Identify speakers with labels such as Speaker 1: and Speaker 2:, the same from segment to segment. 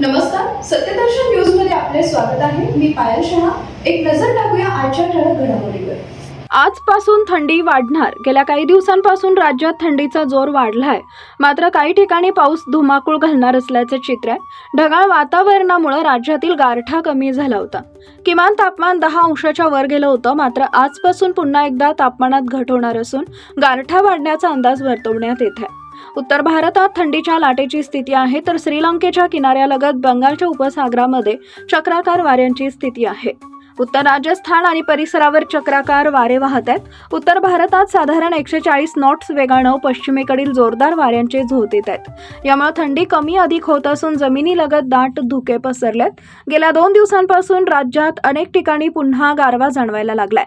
Speaker 1: नमस्कार सत्यदर्शन न्यूजमध्ये आपले स्वागत आहे. मी पायल शहा. एक नजर टाकूया आजच्या ठळक घडामोडीवर.
Speaker 2: आजपासून थंडी वाढणार. गेल्या काही दिवसांपासून राज्यात थंडीचा जोर वाढलाय. मात्र काही ठिकाणी पाऊस धुमाकूळ घालणार असल्याचे चित्र आहे. ढगाळ वातावरणामुळे राज्यातील गारठा कमी झाला होता. किमान तापमान दहा अंशाच्या वर गेलं होतं. मात्र आजपासून पुन्हा एकदा तापमानात घट होणार असून गारठा वाढण्याचा अंदाज वर्तवण्यात येत आहे. उत्तर भारतात थंडीच्या लाटेची स्थिती आहे तर श्रीलंकेच्या किनाऱ्यालगत बंगालच्या उपसागरामध्ये चक्राकार वाऱ्यांची स्थिती आहे. उत्तर राजस्थान आणि परिसरावर चक्राकार वारे वाहत आहेत. उत्तर भारतात साधारण एकशे चाळीस नॉट्स वेगानं पश्चिमेकडील जोरदार वाऱ्यांचे झोत येत आहेत. यामुळे थंडी कमी अधिक होत असून जमिनीलगत दाट धुके पसरलेत. गेल्या दोन दिवसांपासून राज्यात अनेक ठिकाणी पुन्हा गारवा जाणवायला लागलाय.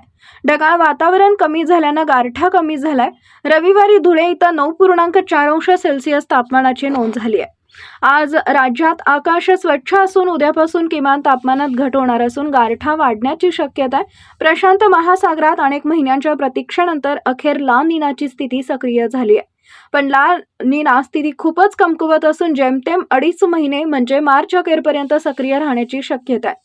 Speaker 2: ढगाळ वातावरण कमी झाल्यानं गारठा कमी झालाय. रविवारी धुळे इथं नऊ पूर्णांक चार अंश सेल्सिअस तापमानाची नोंद झाली आहे. आज राज्यात आकाश स्वच्छ असून उद्यापासून किमान तापमानात घट होणार असून गारठा वाढण्याची शक्यता आहे. प्रशांत महासागरात अनेक महिन्यांच्या प्रतीक्षेनंतर अखेर ला निनाची स्थिती सक्रिय झाली आहे. पण ला निना स्थिती खूपच कमकुवत असून जेमतेम अडीच महिने म्हणजे मार्च अखेरपर्यंत सक्रिय राहण्याची शक्यता आहे.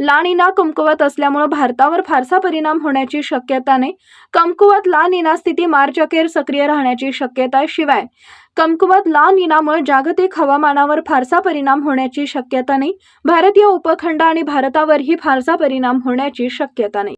Speaker 2: लानिना कमकुवत असल्यामुळे भारतावर फारसा परिणाम होण्याची शक्यता नाही. कमकुवत ला निना स्थिती मार्च अखेर सक्रिय राहण्याची शक्यता आहे शिवाय. कमकुवत ला निनामुळे जागतिक हवामानावर फारसा परिणाम होण्याची शक्यता नाही. भारतीय उपखंड आणि भारतावरही फारसा परिणाम होण्याची शक्यता नाही.